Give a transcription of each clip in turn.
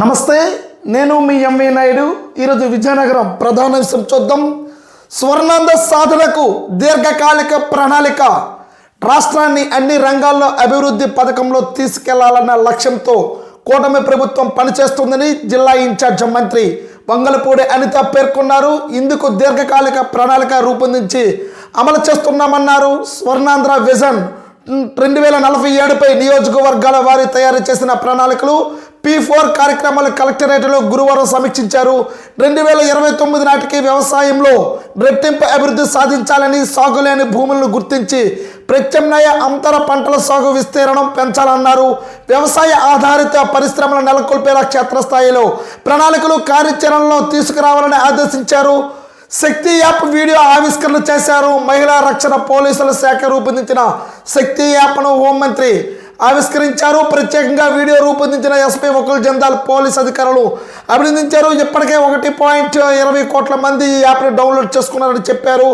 నమస్తే నేను మీ ఎంవి నాయుడు. ఈరోజు విజయనగరం ప్రధాన విషయం చూద్దాం. స్వర్ణాంధ సాధనకు దీర్ఘకాలిక ప్రణాళిక. రాష్ట్రాన్ని అన్ని రంగాల్లో అభివృద్ధి పథకంలో తీసుకెళ్ళాలన్న లక్ష్యంతో కూటమి ప్రభుత్వం పనిచేస్తుందని జిల్లా ఇన్ఛార్జ్ మంత్రి వంగలపూడి అనిత పేర్కొన్నారు. ఇందుకు దీర్ఘకాలిక ప్రణాళిక రూపొందించి అమలు చేస్తున్నామన్నారు. స్వర్ణాంధ్ర విజన్ రెండు వేల నలభై ఏడుపై నియోజకవర్గాల వారి తయారు చేసిన ప్రణాళికలు పి ఫోర్ కార్యక్రమాలు కలెక్టరేట్లో గురువారం సమీక్షించారు. రెండు వేల ఇరవై తొమ్మిది నాటికి వ్యవసాయంలో రెట్టింపు అభివృద్ధి సాధించాలని సాగులేని భూములను గుర్తించి ప్రత్యామ్నాయ అంతర పంటల సాగు విస్తీర్ణం పెంచాలన్నారు. వ్యవసాయ ఆధారిత పరిశ్రమల నెలకొల్పేలా క్షేత్రస్థాయిలో ప్రణాళికలు కార్యాచరణలో తీసుకురావాలని ఆదేశించారు. శక్తి యాప్ వీడియో ఆవిష్కరణ చేశారు. మహిళా రక్షణ పోలీసుల శాఖ రూపొందించిన శక్తి యాప్ను హోంమంత్రి ఆవిష్కరించారు. ప్రత్యేకంగా వీడియో రూపొందించిన ఎస్పీ వకుల్ జందాల్ పోలీస్ అధికారులు అభినందించారు. ఇప్పటికే ఒకటి పాయింట్ ఇరవై కోట్ల మంది ఈ యాప్ని డౌన్లోడ్ చేసుకున్నారని చెప్పారు.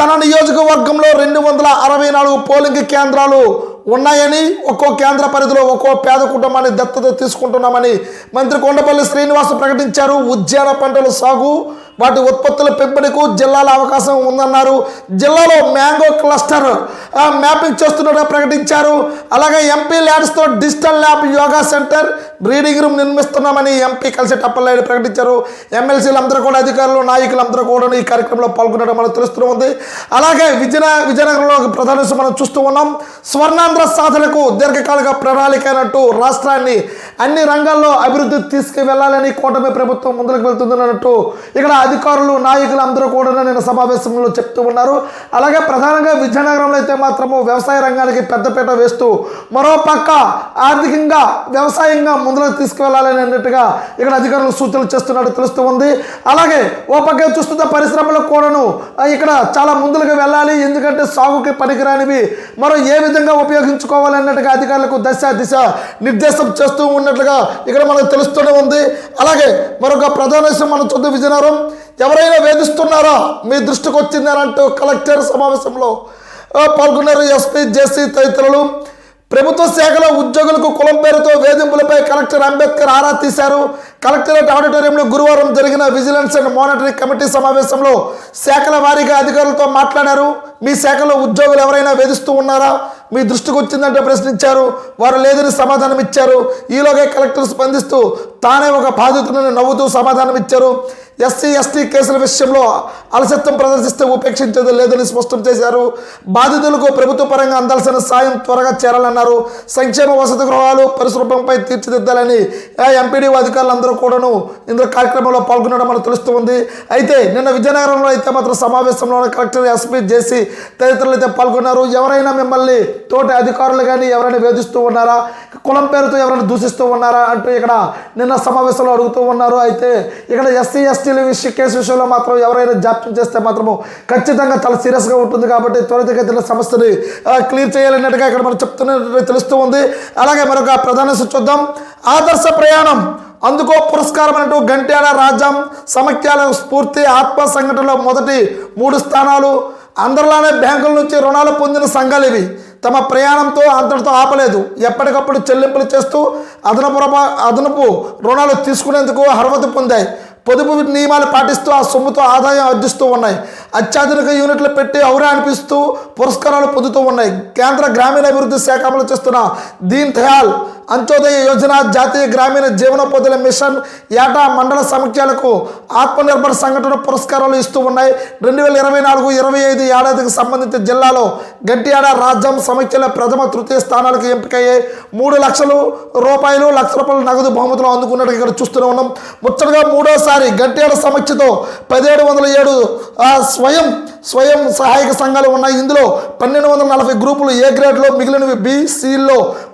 తన నియోజకవర్గంలో రెండు వందల అరవై నాలుగు పోలింగ్ కేంద్రాలు ఉన్నాయని ఒక్కో కేంద్ర పరిధిలో ఒక్కో పేద కుటుంబాన్ని దత్తత తీసుకుంటున్నామని మంత్రి కొండపల్లి శ్రీనివాస్ ప్రకటించారు. ఉద్యాన పంటల సాగు వాటి ఉత్పత్తుల పెంపునకు జిల్లాలో అవకాశం ఉందన్నారు. జిల్లాలో మ్యాంగో క్లస్టర్ మ్యాపింగ్ చేస్తున్నట్టు ప్రకటించారు. అలాగే MP ల్యాడ్స్తో digital lab yoga centre breeding room నిర్మిస్తున్నామని MP కలిసి టప్పలనాయుడు ప్రకటించారు. ఎమ్మెల్సీలందరూ కూడా అధికారులు నాయకులందరూ కూడా ఈ కార్యక్రమంలో పాల్గొనడం మనకు తెలుస్తూ ఉంది. అలాగే విజయ విజయనగరంలో ప్రధాన మనం చూస్తూ ఉన్నాం. స్వర్ణాంధ్ర సాధనకు దీర్ఘకాలిక ప్రణాళిక అయినట్టు రాష్ట్రాన్ని అన్ని రంగాల్లో అభివృద్ధి తీసుకువెళ్ళాలని కూటమి ప్రభుత్వం ముందుకు వెళ్తుందన్నట్టు ఇక్కడ అధికారులు నాయకులు అందరూ కూడా నిన్న సమావేశంలో చెప్తూ ఉన్నారు. అలాగే ప్రధానంగా విజయనగరంలో అయితే మాత్రము వ్యవసాయ రంగానికి పెద్దపీట వేస్తూ మరో పక్క ఆర్థికంగా వ్యవసాయంగా ముందుకు తీసుకువెళ్ళాలని అన్నట్టుగా ఇక్కడ అధికారులు సూచనలు చేస్తున్నట్టు తెలుస్తూ ఉంది. అలాగే ఓ పక్క చూస్తున్న పరిశ్రమలకు కూడాను ఇక్కడ చాలా ముందులకు వెళ్ళాలి. ఎందుకంటే సాగుకి పనికిరానివి మరో ఏ విధంగా ఉపయోగించుకోవాలన్నట్టుగా అధికారులకు దశ దిశ నిర్దేశం చేస్తూ ఉన్నట్లుగా ఇక్కడ మనకు తెలుస్తూనే ఉంది. అలాగే మరొక ప్రధాన విషయం మనం చూద్దాం విజయనగరం. ఎవరైనా వేధిస్తున్నారా? మీ దృష్టికి వచ్చిందనంటూ కలెక్టర్ సమావేశంలో పాల్గొన్నారు ఎస్పీ జేసీ తదితరులు. ప్రభుత్వ శాఖలో ఉద్యోగులకు కులం పేరుతో వేధింపులపై కలెక్టర్ అంబేద్కర్ ఆరా తీశారు. కలెక్టరేట్ ఆడిటోరియంలో గురువారం జరిగిన విజిలెన్స్ అండ్ మానిటరింగ్ కమిటీ సమావేశంలో శాఖల వారీగా అధికారులతో మాట్లాడారు. మీ శాఖలో ఉద్యోగులు ఎవరైనా వేధిస్తూ ఉన్నారా? మీ దృష్టికి వచ్చిందంటే ప్రశ్నించారు. వారు లేదని సమాధానం ఇచ్చారు ఈలోగా కలెక్టర్ స్పందిస్తూ తానే ఒక బాధితుడిని నవ్వుతూ సమాధానం ఇచ్చారు ఎస్సీ ఎస్టీ కేసుల విషయంలో అలసత్వం ప్రదర్శిస్తే ఉపేక్షించేది లేదని స్పష్టం చేశారు. బాధితులకు ప్రభుత్వ పరంగా అందాల్సిన సాయం త్వరగా చేరాలన్నారు. సంక్షేమ వసతి గృహాలు పరిశుభ్రంపై తీర్చిదిద్దాలని ఎంపీడీ అధికారులందరూ కూడాను ఇందులో కార్యక్రమంలో పాల్గొనడం మనకు తెలుస్తుంది అయితే నిన్న విజయనగరంలో అయితే మాత్రం సమావేశంలో కలెక్టర్ ఎస్పీ జేసీ తదితరులు అయితే పాల్గొన్నారు. ఎవరైనా మిమ్మల్ని తోటి అధికారులు కానీ ఎవరైనా వేధిస్తూ ఉన్నారా? కులం పేరుతో ఎవరైనా దూషిస్తూ ఉన్నారా? అంటూ ఇక్కడ నిన్న సమావేశంలో అడుగుతూ ఉన్నారు. అయితే ఇక్కడ ఎస్సీ ఎస్టీల విషయ కేసు విషయంలో మాత్రం ఎవరైనా జాప్యం చేస్తే మాత్రము ఖచ్చితంగా చాలా సీరియస్గా ఉంటుంది కాబట్టి త్వరితగతిన సమస్యని క్లియర్ చేయాలన్నట్టుగా ఇక్కడ మనం చెప్తున్నట్టు తెలుస్తూ ఉంది. అలాగే మరొక ప్రధాన చూద్దాం. ఆదర్శ ప్రయాణం అందుకో పురస్కారం అంటూ గంట్యాల రాజ్యం సమైక్యాల స్ఫూర్తి ఆత్మ సంఘటనలో మొదటి మూడు స్థానాలు అందరిలానే బ్యాంకుల నుంచి రుణాలు పొందిన సంఘాలు ఇవి. తమ ప్రయాణంతో అంతటితో ఆపలేదు. ఎప్పటికప్పుడు చెల్లింపులు చేస్తూ అదనపు అదనపు రుణాలు తీసుకునేందుకు అర్హత పొందాయి. పొదుపు నియమాలు పాటిస్తూ ఆ సొమ్ముతో ఆదాయం అర్జిస్తూ ఉన్నాయి. అత్యాధునిక యూనిట్లు పెట్టి ఔరా అనిపిస్తూ పురస్కారాలు పొందుతూ ఉన్నాయి. కేంద్ర గ్రామీణ అభివృద్ధి శాఖ అమలు చేస్తున్న దీన్ దయాల్ అంత్యోదయ యోజన జాతీయ గ్రామీణ జీవనోపాధుల మిషన్ ఏటా మండల సమైక్యాలకు ఆత్మనిర్భర్ సంఘటన పురస్కారాలు ఇస్తూ ఉన్నాయి. రెండు వేల ఇరవై నాలుగు ఇరవై ఐదు ఏడాదికి సంబంధించిన జిల్లాలో గట్టియాడ రాజ్యం సమైక్యల ప్రథమ తృతీయ స్థానాలకు ఎంపికయ్యాయి మూడు లక్షలు రూపాయలు లక్ష రూపాయలు నగదు బహుమతులు అందుకున్నట్టు ఇక్కడ చూస్తూనే ఉన్నాం. ముచ్చటగా మూడోసారి గట్టి సమీక్షతో పదిహేడు వందల ఏడు స్వయం స్వయం సహాయక సంఘాలు ఉన్నాయి. ఇందులో పన్నెండు వందల నలభై గ్రూపులు ఏ గ్రేడ్లో మిగిలినవి? బి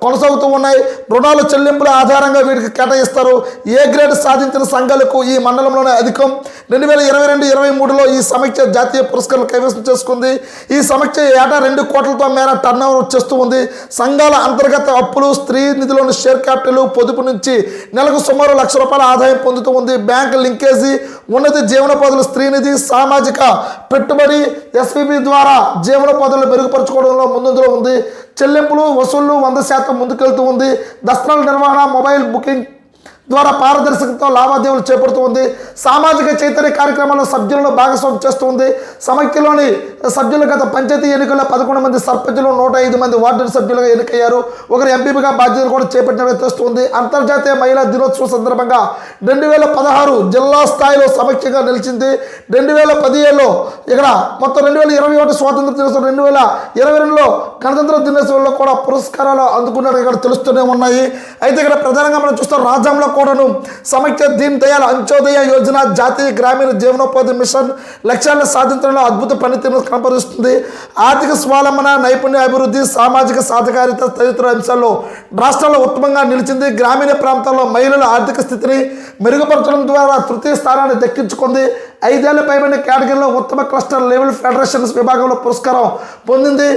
కొనసాగుతూ ఉన్నాయి. రుణాలు చెల్లింపుల ఆధారంగా వీటికి కేటాయిస్తారు. ఏ గ్రేడ్ సాధించిన సంఘాలకు ఈ మండలంలోనే అధికం? రెండు వేల ఇరవై రెండు ఇరవై మూడులో ఈ సమీక్ష జాతీయ పురస్కారం కైవసం చేసుకుంది. ఈ సమీక్ష ఏటా రెండు కోట్లతో మేర టర్న్ ఓవర్ చేస్తూ ఉంది. సంఘాల అంతర్గత అప్పులు స్త్రీ నిధిలోని షేర్ క్యాపిటల్ పొదుపు నుంచి నెలకు సుమారు లక్ష రూపాయల ఆదాయం పొందుతూ ఉంది. బ్యాంక్ లింకేజీ ఉన్నత జీవనోపాధుల స్త్రీనిధి సామాజిక పెట్టుబడి ఎస్పీబీ ద్వారా జీవనోపాధులను మెరుగుపరచుకోవడంలో ముందులో ఉంది. చెల్లింపులు వసూళ్ళు వంద శాతం ముందుకెళ్తూ ఉంది. దస్త్రాల నిర్వహణ మొబైల్ బుకింగ్ ద్వారా పారదర్శకతో లావాదేవీలు చేపడుతుంది సామాజిక చైతన్య కార్యక్రమాల్లో సభ్యులను భాగస్వామ్యం చేస్తుంది సమైక్యలోని సభ్యులు గత పంచాయతీ ఎన్నికల్లో పదకొండు మంది సర్పంచులు నూట ఐదు మంది వార్డు సభ్యులుగా ఎన్నికయ్యారు. ఒకరు ఎంపీగా బాధ్యతలు కూడా చేపట్టినట్టు తెలుస్తుంది. అంతర్జాతీయ మహిళా దినోత్సవం సందర్భంగా రెండు వేల పదహారు జిల్లా స్థాయిలో సమైక్యంగా నిలిచింది. రెండు వేల పదిహేడులో ఇక్కడ మొత్తం రెండు వేల ఇరవై ఒకటి స్వాతంత్ర దినోత్సవం రెండు వేల ఇరవై రెండులో గణతంత్ర దినోత్సవంలో కూడా పురస్కారాలు అందుకున్నట్టు ఇక్కడ తెలుస్తూనే ఉన్నాయి. అయితే ఇక్కడ ప్రధానంగా మనం చూస్తాం రాజ్యాంగంలో కూడాను సమైక్య దీన్ దయాళ్ అంత్యోదయ యోజన జాతీయ గ్రామీణ జీవనోపాధి మిషన్ లక్ష్యాలను సాధించడంలో అద్భుత పనితీరును కనపరుస్తుంది. ఆర్థిక స్వావలంబన నైపుణ్య అభివృద్ధి సామాజిక సాధికారిత తదితర అంశాల్లో రాష్ట్రంలో ఉత్తమంగా నిలిచింది. గ్రామీణ ప్రాంతాల్లో మహిళల ఆర్థిక స్థితిని మెరుగుపరచడం ద్వారా తృతీయ స్థానాన్ని దక్కించుకుంది. ఐదేళ్ళ పైబడిన కేటగిరీలో ఉత్తమ క్లస్టర్ లెవెల్ ఫెడరేషన్స్ విభాగంలో పురస్కారం పొందింది.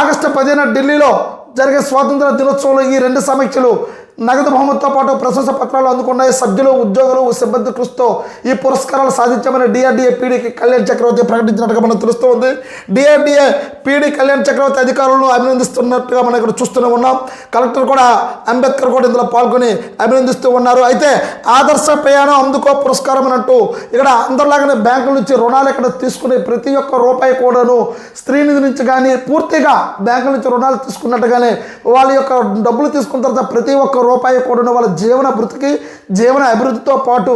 ఆగస్టు పదిహేను ఢిల్లీలో జరిగే స్వాతంత్ర దినోత్సవంలో ఈ రెండు సమీక్షలు నగదు బహుమతితో పాటు ప్రశంస పత్రాలు అందుకున్నాయి. సభ్యులు ఉద్యోగులు సిబ్బంది కృషితో ఈ పురస్కారాలు సాధించామని డిఆర్డీఏ పీడీకి కళ్యాణ్ చక్రవర్తి ప్రకటించినట్టుగా మనకు తెలుస్తూ ఉంది. డిఆర్డీఏ పీడీ కళ్యాణ్ చక్రవర్తి అధికారులను అభినందిస్తున్నట్టుగా మనం ఇక్కడ చూస్తూనే ఉన్నాం. కలెక్టర్ కూడా అంబేద్కర్ కూడా ఇందులో పాల్గొని అభినందిస్తూ ఉన్నారు. అయితే ఆదర్శ ప్రయాణం అందుకో పురస్కారం అని అంటూ ఇక్కడ అందరిలాగానే బ్యాంకుల నుంచి రుణాలు ఇక్కడ తీసుకునే ప్రతి ఒక్క రూపాయి కూడాను స్త్రీ నిధి నుంచి కానీ పూర్తిగా బ్యాంకుల నుంచి రుణాలు తీసుకున్నట్టుగానే వాళ్ళ యొక్క డబ్బులు తీసుకున్న తర్వాత ప్రతి ఒక్క రూపాయి కూడా వాళ్ళ జీవన వృత్తికి జీవన అభివృద్ధితో పాటు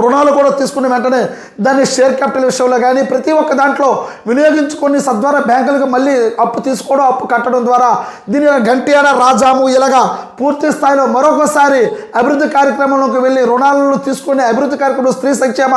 రుణాలు కూడా తీసుకున్న వెంటనే దాన్ని షేర్ క్యాపిటల్ విషయంలో కానీ ప్రతి ఒక్క దాంట్లో వినియోగించుకొని సద్వారా బ్యాంకులకు మళ్ళీ అప్పు తీసుకోవడం అప్పు కట్టడం ద్వారా దీని గంటియాల రాజాము ఇలాగా పూర్తి స్థాయిలో మరొకసారి అభివృద్ధి కార్యక్రమంలోకి వెళ్ళి రుణాలను తీసుకునే అభివృద్ధి కార్యక్రమం స్త్రీ సంక్షేమ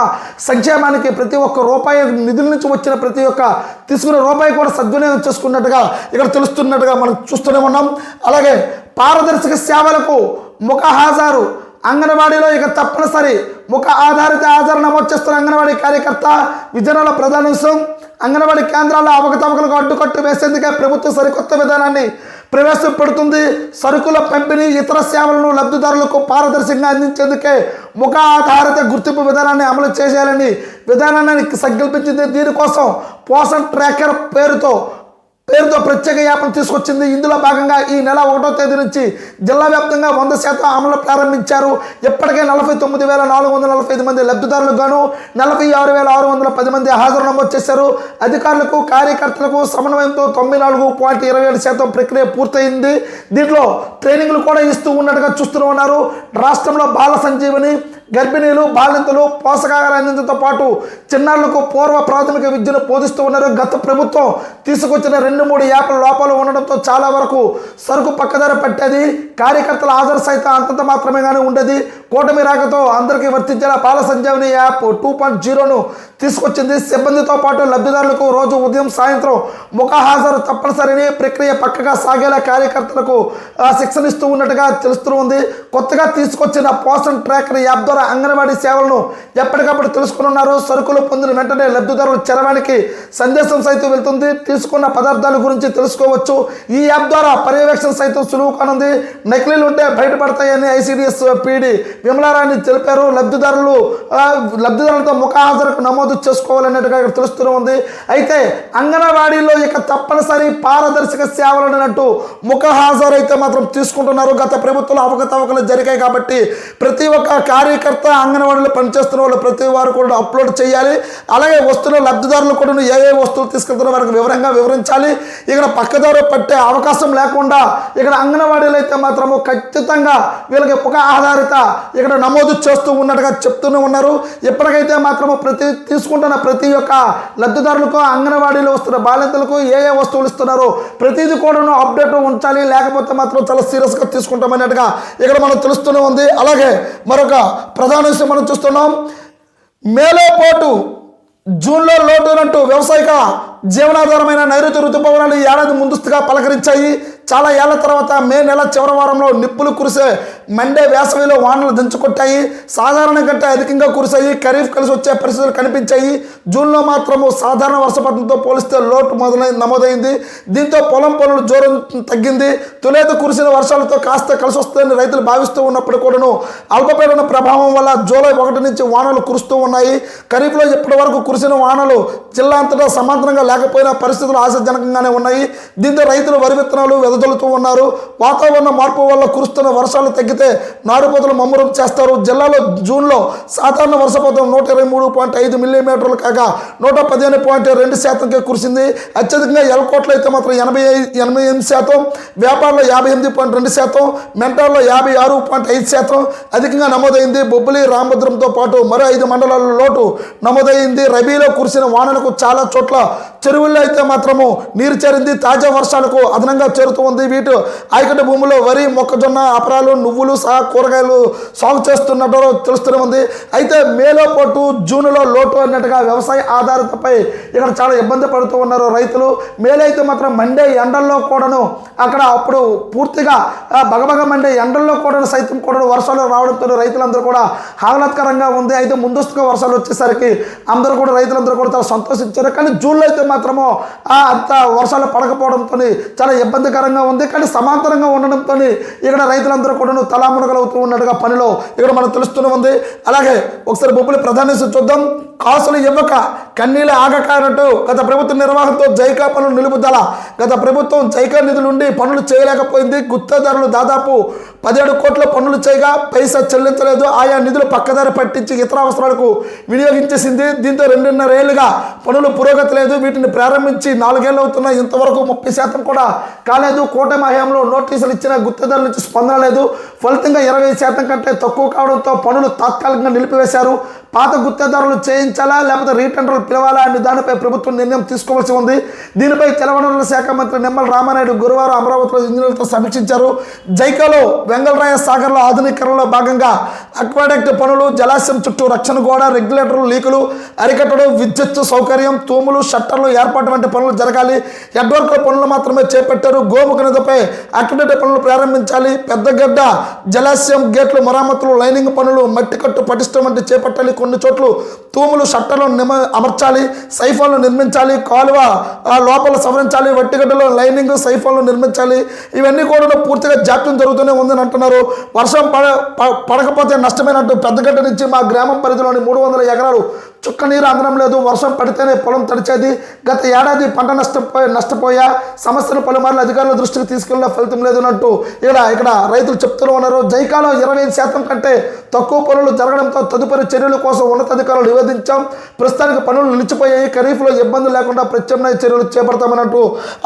సంక్షేమానికి ప్రతి ఒక్క రూపాయి నిధుల నుంచి వచ్చిన ప్రతి ఒక్క తీసుకున్న రూపాయి కూడా సద్వినియోగం చేసుకున్నట్టుగా ఇక్కడ తెలుస్తున్నట్టుగా మనం చూస్తూనే ఉన్నాం. అలాగే పారదర్శక సేవలకు ముఖ హాజరు అంగన్వాడీలో ఇక తప్పనిసరి ముఖ ఆధారిత ఆచరణ నమోదు చేస్తున్న అంగన్వాడీ కార్యకర్త విజయనగర ప్రధాన విషయం అంగన్వాడీ కేంద్రాల్లో అవకతవకలకు అడ్డుకట్టు వేసేందుకే ప్రభుత్వం సరికొత్త విధానాన్ని ప్రవేశపెడుతుంది. సరుకుల పంపిణీ ఇతర సేవలను లబ్ధిదారులకు పారదర్శకంగా అందించేందుకే ముఖ ఆధారిత గుర్తింపు విధానాన్ని అమలు చేసేయాలని విధానాన్ని సంకల్పించింది. దీనికోసం పోషణ ట్రాకర్ పేరుతో పేరుతో ప్రత్యేక యాప్ను తీసుకొచ్చింది. ఇందులో భాగంగా ఈ నెల ఒకటో తేదీ నుంచి జిల్లా వ్యాప్తంగా వంద శాతం అమలు ప్రారంభించారు. ఇప్పటికే నలభై తొమ్మిది వేల నాలుగు వందల నలభై ఐదు మంది లబ్ధిదారులకు గాను నలభై ఆరు వేల ఆరు వందల పది మంది హాజరు నమోదు చేశారు. అధికారులకు కార్యకర్తలకు సమన్వయంతో తొంభై నాలుగు పాయింట్ ఇరవై ఏడు శాతం ప్రక్రియ పూర్తయింది. దీంట్లో ట్రైనింగ్లు కూడా ఇస్తూ ఉన్నట్టుగా చూస్తూ ఉన్నారు. రాష్ట్రంలో బాల సంజీవని గర్భిణీలు బాలింతలు పోషకాహార అందించడంతో పాటు చిన్నారులకు పూర్వ ప్రాథమిక విద్యను బోధిస్తూ ఉన్నారు. గత ప్రభుత్వం తీసుకొచ్చిన రెండు మూడు యాప్ల లోపాలు ఉండడంతో చాలా వరకు సరుకు పక్కదారి పట్టేది. కార్యకర్తల హాజరు సైతం అంతంత మాత్రమే కానీ ఉండేది. కూటమి రాకతో అందరికీ వర్తించేలా Pala Sanjeevani app two point జీరోను తీసుకొచ్చింది. సిబ్బందితో పాటు లబ్ధిదారులకు రోజు ఉదయం సాయంత్రం ముఖ హాజరు తప్పనిసరిని ప్రక్రియ పక్కగా సాగేలా కార్యకర్తలకు శిక్షణ ఇస్తూ ఉన్నట్టుగా తెలుస్తూ ఉంది. కొత్తగా తీసుకొచ్చిన పోషన్ ట్రాకర్ యాప్ ద్వారా అంగన్వాడీ సేవలను ఎప్పటికప్పుడు తెలుసుకున్నారు సరుకులు పొందిన వెంటనే లబ్ధిదారుల చరవానికి సందేశం సైతం వెళ్తుంది. తీసుకున్న పదార్థాల గురించి తెలుసుకోవచ్చు. ఈ యాప్ ద్వారా పర్యవేక్షణ సైతం సులువు కానుంది నకిలీలు ఉంటే బయటపడతాయని ఐసీడీఎస్ పీడి విమలారాణి తెలిపారు. లబ్ధిదారులు లబ్ధిదారులతో ముఖ హాజరుకు నమోదు చేసుకోవాలన్నట్టుగా ఇక్కడ తెలుస్తూనే ఉంది. అయితే అంగన్వాడీలో ఇక తప్పనిసరి పారదర్శక సేవలు అన్నట్టు ముఖ హాజరు అయితే మాత్రం తీసుకుంటున్నారు. గత ప్రభుత్వంలో అవకతవకలు జరిగాయి కాబట్టి ప్రతి ఒక్క కార్యకర్త అంగన్వాడీలో పనిచేస్తున్న వాళ్ళు ప్రతి వారు కూడా అప్లోడ్ చేయాలి. అలాగే వస్తున్న లబ్ధిదారులు కూడా ఏ ఏ వస్తువులు తీసుకెళ్తున్న వారికి వివరంగా వివరించాలి. ఇక్కడ పక్కదారు పట్టే అవకాశం లేకుండా ఇక్కడ అంగన్వాడీలు అయితే మాత్రము ఖచ్చితంగా వీళ్ళకి ఒక ఆధారిత ఇక్కడ నమోదు చేస్తూ ఉన్నట్టుగా చెప్తూనే ఉన్నారు. ఇప్పటికైతే మాత్రము ప్రతి తీసుకుంటున్న ప్రతి ఒక్క లబ్ధిదారులకు అంగన్వాడీలో వస్తున్న బాలింతలకు ఏ ఏ వస్తువులు ఇస్తున్నారో ప్రతిదీ కూడా అప్డేట్ ఉంచాలి. లేకపోతే మాత్రం చాలా సీరియస్గా తీసుకుంటామన్నట్టుగా ఇక్కడ మనం తెలుస్తూనే ఉంది. అలాగే మరొక ప్రధాన విషయం మనం చూస్తున్నాం. మేలో పాటు జూన్లో లోటునంటూ వ్యవసాయక జీవనాధారమైన నైరుతి ఋతుపవనాలు ఏడాది ముందస్తుగా పలకరించాయి. చాలా ఏళ్ళ తర్వాత మే నెల చివరి వారంలో నిప్పులు కురిసే మండే వేసవిలో వానలు దంచుకొట్టాయి సాధారణ కంటే అధికంగా కురిసాయి ఖరీఫ్ కలిసి వచ్చే పరిస్థితులు కనిపించాయి. జూన్లో మాత్రము సాధారణ వర్షపాతంతో పోలిస్తే లోటు మొదలై నమోదైంది. దీంతో పొలం పనులు జోరం తగ్గింది. తొలేత కురిసిన వర్షాలతో కాస్త కలిసి వస్తుందని రైతులు భావిస్తూ ఉన్నప్పుడు కూడాను అల్పపీడన ప్రభావం వల్ల జూలై ఒకటి నుంచి వానలు కురుస్తూ ఉన్నాయి. ఖరీఫ్లో ఇప్పటి వరకు కురిసిన వానలు జిల్లా అంతటా సమాంతరంగా లేకపోయినా పరిస్థితులు ఆశాజనకంగానే ఉన్నాయి. దీంతో రైతులు వరి విత్తనాలు వెదజల్లుతూ ఉన్నారు. వాతావరణ మార్పు వల్ల కురుస్తున్న వర్షాలు తగ్గి తగ్గితే నారుపోతలు మమ్మరం చేస్తారు. జిల్లాలో జూన్లో సాధారణ వర్షపాతం నూట ఇరవై మూడు పాయింట్ ఐదు మిల్లీమీటర్లు కాగా నూట పదిహేను పాయింట్ రెండు శాతంకే కురిసింది. అత్యధికంగా ఎల్కోట్లో అయితే మాత్రం ఎనభై ఎనభై ఎనిమిది శాతం వ్యాపారంలో యాభై ఎనిమిది పాయింట్ రెండు శాతం మెంటాల్లో యాభై ఆరు పాయింట్ ఐదు శాతం అధికంగా నమోదైంది. బొబ్బిలి రామభద్రంతో పాటు మరో ఐదు మండలాల్లో లోటు నమోదైంది. రబీలో కురిసిన వానలకు చాలా చోట్ల చెరువుల్లో అయితే మాత్రము నీరు చేరింది. తాజా వర్షాలకు అదనంగా చేరుతూ ఉంది. వీటి ఆయకట్ట భూముల్లో వరి మొక్కజొన్న అపరాలు నువ్వులు సహా కూరగాయలు సాగు చేస్తున్నట్టు తెలుస్తూనే ఉంది. అయితే మేలో పాటు జూన్లో లోటు అన్నట్టుగా వ్యవసాయ ఆధారితపై ఇక్కడ చాలా ఇబ్బంది పడుతూ ఉన్నారు రైతులు. మేలైతే మాత్రం మండే ఎండల్లో కూడాను అక్కడ అప్పుడు పూర్తిగా బగబగ మండే ఎండల్లో కూడా సైతం కూడా వర్షాలు రావడంతో రైతులందరూ కూడా ఆహ్లాదకరంగా ఉంది. అయితే ముందస్తుగా వర్షాలు వచ్చేసరికి అందరూ కూడా రైతులందరూ కూడా చాలా సంతోషించారు. కానీ జూన్లో అయితే మాత్రము అంత వర్షాలు పడకపోవడంతో చాలా ఇబ్బందికరంగా ఉంది. కానీ సమాంతరంగా ఉండడంతో ఇక్కడ రైతులందరూ కూడా తలామునగలవుతూ ఉన్నట్టుగా పనిలో ఇక్కడ మనకు తెలుస్తూనే ఉంది. అలాగే ఒకసారి బొబ్బుల ప్రధాన చూద్దాం. కాసులు ఇవ్వక కన్నీళ్ళు ఆగక గత ప్రభుత్వ నిర్వహణతో జైకా పనులు నిలుపుదల. గత ప్రభుత్వం జైకా నిధులుండి పనులు చేయలేకపోయింది. గుత్తదారులు దాదాపు పదిహేడు కోట్ల పనులు చేయగా పైసా చెల్లించలేదు. ఆయా నిధులు పక్కదారి పట్టించి ఇతర అవసరాలకు వినియోగించేసింది. దీంతో రెండున్నరేళ్ళుగా పనులు పురోగతి లేదు. వీటిని ప్రారంభించి నాలుగేళ్ళు అవుతున్న ఇంతవరకు ముప్పై శాతం కూడా కాలేదు. కూటమి హయాంలో నోటీసులు ఇచ్చిన గుత్తదారుల నుంచి స్పందన లేదు. ఫలితంగా ఇరవై శాతం కంటే తక్కువ కావడంతో పనులు తాత్కాలికంగా నిలిపివేశారు. పాత గుత్తేదారులు చేయించాలా లేకపోతే రీటెండర్లు పిలవాలా అనే దానిపై ప్రభుత్వం నిర్ణయం తీసుకోవాల్సి ఉంది. దీనిపై జలవనరుల శాఖ మంత్రి నిమ్మల రామానాయుడు గురువారం అమరావతిలో ఇంజనీర్లతో సమీక్షించారు. జైకాలో వెంగళరాయ సాగర్లో ఆధునీకరణలో భాగంగా అక్వాడక్ట్ పనులు జలాశయం చుట్టూ రక్షణ గోడ రెగ్యులేటర్లు లీకులు అరికట్టడం విద్యుత్ సౌకర్యం తూములు షట్టర్లు ఏర్పాటు వంటి పనులు జరగాలి. నెట్వర్క్ల పనులు మాత్రమే చేపట్టారు. గోముఖ నదిపై అక్వాడక్ట్ పనులు ప్రారంభించాలి. పెద్దగడ్డ జలాశయం గేట్లు మరమ్మతులు లైనింగ్ పనులు మట్టి కట్టు పటిష్టం వంటి చేపట్టాలి. కొన్ని చోట్ల తూములు షట్టర్లు నిమ అమర్చాలి సైఫోన్లు నిర్మించాలి కాలువ లోపల సవరించాలి వట్టిగడ్డలో లైనింగ్ సైఫోన్లు నిర్మించాలి. ఇవన్నీ కూడా పూర్తిగా జాప్యం జరుగుతూనే ఉందని అంటున్నారు. వర్షం పడ పడకపోతే నష్టమైనట్టు పెద్దగడ్డ నుంచి మా గ్రామం పరిధిలోని మూడు వందల ఎకరాలు చుక్క నీరు అందడం లేదు వర్షం పడితేనే పొలం తడిచేది. గత ఏడాది పంట నష్టపోయి నష్టపోయా సమస్యను పలుమార్లు అధికారుల దృష్టికి తీసుకెళ్ళిన ఫలితం లేదు అన్నట్టు ఇక్కడ ఇక్కడ రైతులు చెప్తూనే ఉన్నారు. జైకాలో ఇరవై ఐదు శాతం కంటే తక్కువ పనులు జరగడంతో తదుపరి చర్యల కోసం ఉన్నతాధికారులు నివేదించాం. ప్రస్తుతానికి పనులు నిలిచిపోయాయి. ఖరీఫ్లో ఇబ్బంది లేకుండా ప్రత్యామ్నాయ చర్యలు చేపడతామన్నట్టు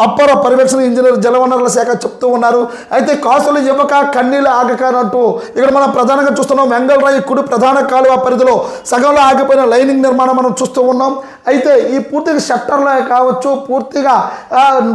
అప్పర పర్యవేక్షణ ఇంజనీర్ జలవనరుల శాఖ చెప్తూ ఉన్నారు. అయితే కాసులు ఇవ్వక కన్నీళ్ళు ఆగక అన్నట్టు ఇక్కడ మనం ప్రధానంగా చూస్తున్నాం. వెంగళరాయి కుడి ప్రధాన కాలువ పరిధిలో సగంలో ఆగిపోయిన లైనింగ్ నిర్మాణం మనం చూస్తూ ఉన్నాం. అయితే ఈ పూర్తిగా షట్టర్లో కావచ్చు పూర్తిగా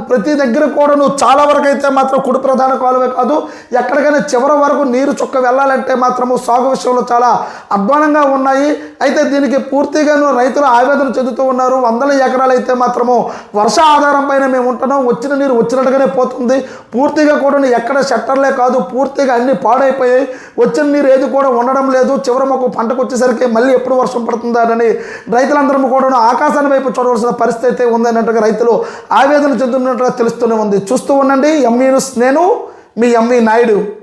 ప్రతి దగ్గర కూడాను చాలా వరకు అయితే మాత్రం కుడి ప్రధాన కాలువే కాదు ఎక్కడికైనా చివరి వరకు నీరు చుక్క వెళ్ళాలంటే మాత్రము సాగు విషయంలో చాలా అధ్వానంగా ఉన్నాయి. అయితే దీనికి పూర్తిగాను రైతులు ఆవేదన చెందుతూ ఉన్నారు. వందల ఎకరాలు అయితే మాత్రము వర్ష ఆధారం పైన మేము ఉంటున్నాం. వచ్చిన నీరు వచ్చినట్టుగానే పోతుంది. పూర్తిగా కూడా ఎక్కడ షట్టర్లే కాదు పూర్తిగా అన్ని పాడైపోయాయి. వచ్చిన నీరు ఏది కూడా ఉండడం లేదు. చివరి మాకు పంటకు వచ్చేసరికి మళ్ళీ ఎప్పుడు వర్షం పడుతుందని రైతులందరం కూడా ఆకాశాన్ని వైపు చూడవలసిన పరిస్థితి అయితే ఉందన్నట్టుగా రైతులు ఆవేదన చెందుతున్నట్టుగా తెలుస్తూనే ఉంది. చూస్తూ ఉండండి. ఎంఈ నేను మీ ఎంఈ నాయుడు.